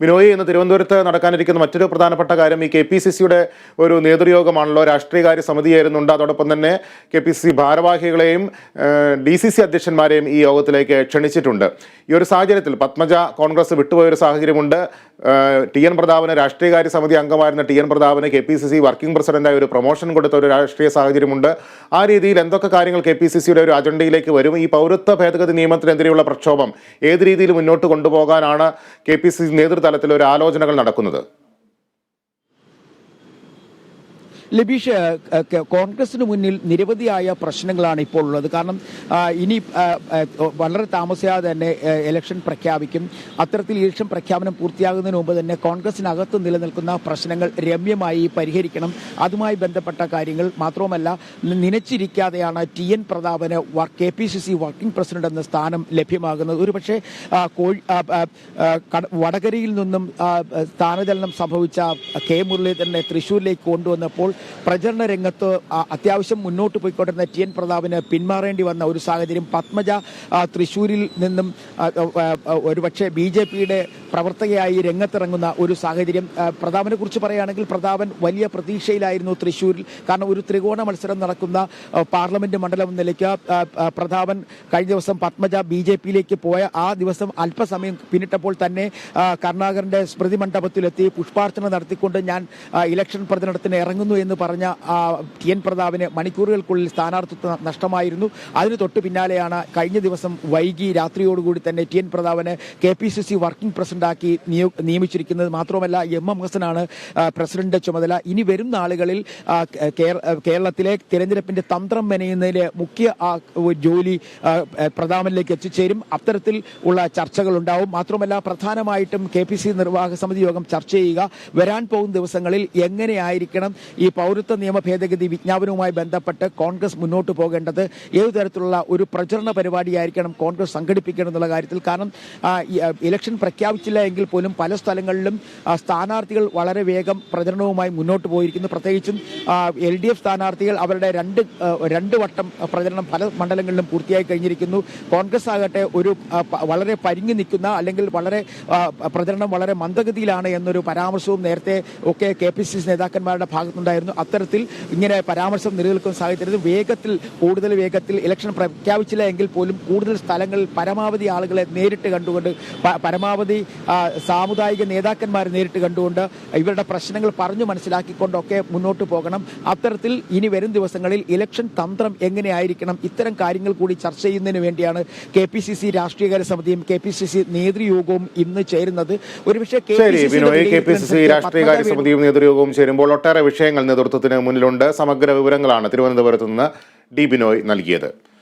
ബിനോയ് ഇന്ന് തിരുവനന്തപുരത്ത് നടക്കാനിരിക്കുന്ന മറ്റൊരു പ്രധാനപ്പെട്ട കാര്യം ഈ കെ പി സി സിയുടെ ഒരു നേതൃയോഗമാണല്ലോ രാഷ്ട്രീയകാര്യ സമിതിയായിരുന്നുണ്ട്. അതോടൊപ്പം തന്നെ കെ പി സി സി ഭാരവാഹികളെയും ഡി സി സി അധ്യക്ഷന്മാരെയും ഈ യോഗത്തിലേക്ക് ക്ഷണിച്ചിട്ടുണ്ട്. ഈ ഒരു സാഹചര്യത്തിൽ പത്മജ കോൺഗ്രസ് വിട്ടുപോയൊരു സാഹചര്യമുണ്ട്. ടി എൻ പ്രതാപന് രാഷ്ട്രീയകാര്യ സമിതി അംഗമായിരുന്ന T N Prathapan K P C C working പ്രസിഡന്റായി ഒരു പ്രൊമോഷൻ കൊടുത്ത ഒരു രാഷ്ട്രീയ സാഹചര്യമുണ്ട്. ആ രീതിയിൽ എന്തൊക്കെ കാര്യങ്ങൾ കെ പി സി സിയുടെ ഒരു അജണ്ടയിലേക്ക് വരും? ഈ പൗരത്വ ഭേദഗതി നിയമത്തിനെതിരെയുള്ള പ്രക്ഷോഭം ഏത് രീതിയിൽ മുന്നോട്ട് കൊണ്ടുപോകാനാണ് കെ പി സി സി നേതൃതലത്തിൽ ഒരു ആലോചനകൾ നടക്കുന്നത്? ലബീഷ് കോൺഗ്രസിന് മുന്നിൽ നിരവധിയായ പ്രശ്നങ്ങളാണ് ഇപ്പോൾ ഉള്ളത്. കാരണം ഇനി വളരെ താമസിയാതെ തന്നെ ഇലക്ഷൻ പ്രഖ്യാപിക്കും. അത്തരത്തിൽ ഇലക്ഷൻ പ്രഖ്യാപനം പൂർത്തിയാകുന്നതിന് മുമ്പ് തന്നെ കോൺഗ്രസിനകത്ത് നിലനിൽക്കുന്ന പ്രശ്നങ്ങൾ രമ്യമായി പരിഹരിക്കണം. അതുമായി ബന്ധപ്പെട്ട കാര്യങ്ങൾ മാത്രവുമല്ല നനച്ചിരിക്കാതെയാണ് T N Prathapan K P C C working president എന്ന സ്ഥാനം ലഭ്യമാകുന്നത്. ഒരുപക്ഷെ കോഴി വടകരയിൽ നിന്നും സ്ഥാനചലനം സംഭവിച്ച കെ മുരളീധരനെ തൃശ്ശൂരിലേക്ക് കൊണ്ടുവന്നപ്പോൾ പ്രചരണ രംഗത്ത് അത്യാവശ്യം മുന്നോട്ട് പോയിക്കൊണ്ടിരുന്ന ടി എൻ പ്രതാപിന് പിന്മാറേണ്ടി വന്ന ഒരു സാഹചര്യം പത്മജ തൃശ്ശൂരിൽ നിന്നും ഒരുപക്ഷെ ബി ജെ പിയുടെ പ്രവർത്തകയായി രംഗത്തിറങ്ങുന്ന ഒരു സാഹചര്യം. പ്രതാപനെ കുറിച്ച് പറയുകയാണെങ്കിൽ പ്രതാപൻ വലിയ പ്രതീക്ഷയിലായിരുന്നു തൃശ്ശൂരിൽ കാരണം ഒരു ത്രികോണ മത്സരം നടക്കുന്ന പാർലമെന്റ് മണ്ഡലം എന്ന നിലയ്ക്ക് പ്രതാപൻ കഴിഞ്ഞ ദിവസം പത്മജ ബി ജെ പിയിലേക്ക് പോയ ആ ദിവസം അല്പസമയം പിന്നിട്ടപ്പോൾ തന്നെ കരുണാകരന്റെ സ്മൃതി മണ്ഡപത്തിലെത്തി പുഷ്പാർച്ചന നടത്തിക്കൊണ്ട് ഞാൻ ഇലക്ഷൻ പ്രചരണത്തിന് ഇറങ്ങുന്നു എന്ന് പറഞ്ഞ ആ, ടി എൻ പ്രതാപിന് മണിക്കൂറുകൾക്കുള്ളിൽ സ്ഥാനാർത്ഥിത്വ നഷ്ടമായിരുന്നു. അതിന് തൊട്ട് പിന്നാലെയാണ് കഴിഞ്ഞ ദിവസം വൈകി രാത്രിയോടുകൂടി തന്നെ T N പ്രതാപനെ K P C C working പ്രസിഡന്റാക്കി നിയോ- നിയമിച്ചിരിക്കുന്നത് മാത്രമല്ല എം എം ഹസനാണ് പ്രസിഡന്റിന്റെ പ്രസിഡന്റ് ചുമതല. ഇനി വരും നാളുകളിൽ കേരളത്തിലെ തിരഞ്ഞെടുപ്പിന്റെ തന്ത്രം മെനയുന്നതിലെ മുഖ്യ ജോലി പ്രതാപനിലേക്ക് എത്തിച്ചേരും. അത്തരത്തിൽ ഉള്ള ചർച്ചകൾ ഉണ്ടാവും മാത്രമല്ല പ്രധാനമായിട്ടും കെ പി സി നിർവാഹക സമിതി യോഗം ചർച്ച ചെയ്യുക. വരാൻ പോകുന്ന ദിവസങ്ങളിൽ എങ്ങനെയായിരിക്കണം ഈ പൗരത്വ നിയമ ഭേദഗതി വിജ്ഞാപനവുമായി ബന്ധപ്പെട്ട് കോൺഗ്രസ് മുന്നോട്ട് പോകേണ്ടത് ഏതു തരത്തിലുള്ള ഒരു പ്രചരണ പരിപാടിയായിരിക്കണം കോൺഗ്രസ് സംഘടിപ്പിക്കണം എന്നുള്ള കാര്യത്തിൽ. കാരണം ഇലക്ഷൻ പ്രഖ്യാപിച്ചില്ല എങ്കിൽ പോലും പല സ്ഥലങ്ങളിലും സ്ഥാനാർത്ഥികൾ വളരെ വേഗം പ്രചരണവുമായി മുന്നോട്ട് പോയിരിക്കുന്നു. പ്രത്യേകിച്ചും എൽ ഡി എഫ് സ്ഥാനാർത്ഥികൾ അവരുടെ രണ്ട് രണ്ട് വട്ടം പ്രചരണം പല മണ്ഡലങ്ങളിലും പൂർത്തിയായി കഴിഞ്ഞിരിക്കുന്നു. കോൺഗ്രസ് ആകട്ടെ ഒരു വളരെ പരിങ്ങി നിൽക്കുന്ന അല്ലെങ്കിൽ വളരെ പ്രചരണം വളരെ മന്ദഗതിയിലാണ് എന്നൊരു പരാമർശവും നേരത്തെ ഒക്കെ കെ പി സി സി നേതാക്കന്മാരുടെ ഭാഗത്തുണ്ടായിരുന്നു. അത്തരത്തിൽ ഇങ്ങനെ പരാമർശം നിലനിൽക്കുന്ന സാഹചര്യത്തിൽ വേഗത്തിൽ കൂടുതൽ വേഗത്തിൽ ഇലക്ഷൻ പ്രഖ്യാപിച്ചില്ല എങ്കിൽ പോലും കൂടുതൽ സ്ഥലങ്ങളിൽ പരമാവധി ആളുകളെ നേരിട്ട് കണ്ടുകൊണ്ട് പരമാവധി സാമുദായിക നേതാക്കന്മാരെ നേരിട്ട് കണ്ടുകൊണ്ട് ഇവരുടെ പ്രശ്നങ്ങൾ പറഞ്ഞു മനസ്സിലാക്കിക്കൊണ്ടൊക്കെ മുന്നോട്ട് പോകണം. അത്തരത്തിൽ ഇനി വരും ദിവസങ്ങളിൽ ഇലക്ഷൻ തന്ത്രം എങ്ങനെയായിരിക്കണം? ഇത്തരം കാര്യങ്ങൾ കൂടി ചർച്ച ചെയ്യുന്നതിന് വേണ്ടിയാണ് കെ പി സി സി രാഷ്ട്രീയകാര്യ സമിതിയും കെ പി സി സി നേതൃയോഗവും ഇന്ന് ചേരുന്നത്. ഒരുപക്ഷെ കെ പി സി സി രാഷ്ട്രീയകാര്യ സമിതിയും നേതൃയോഗവും ചേരുമ്പോൾ ഒട്ടേറെ വിഷയങ്ങൾ നേതൃത്വത്തിന് മുന്നിലുണ്ട്. സമഗ്ര വിവരങ്ങളാണ് തിരുവനന്തപുരത്ത് നിന്ന് ഡി ബിനോയ് നൽകിയത്.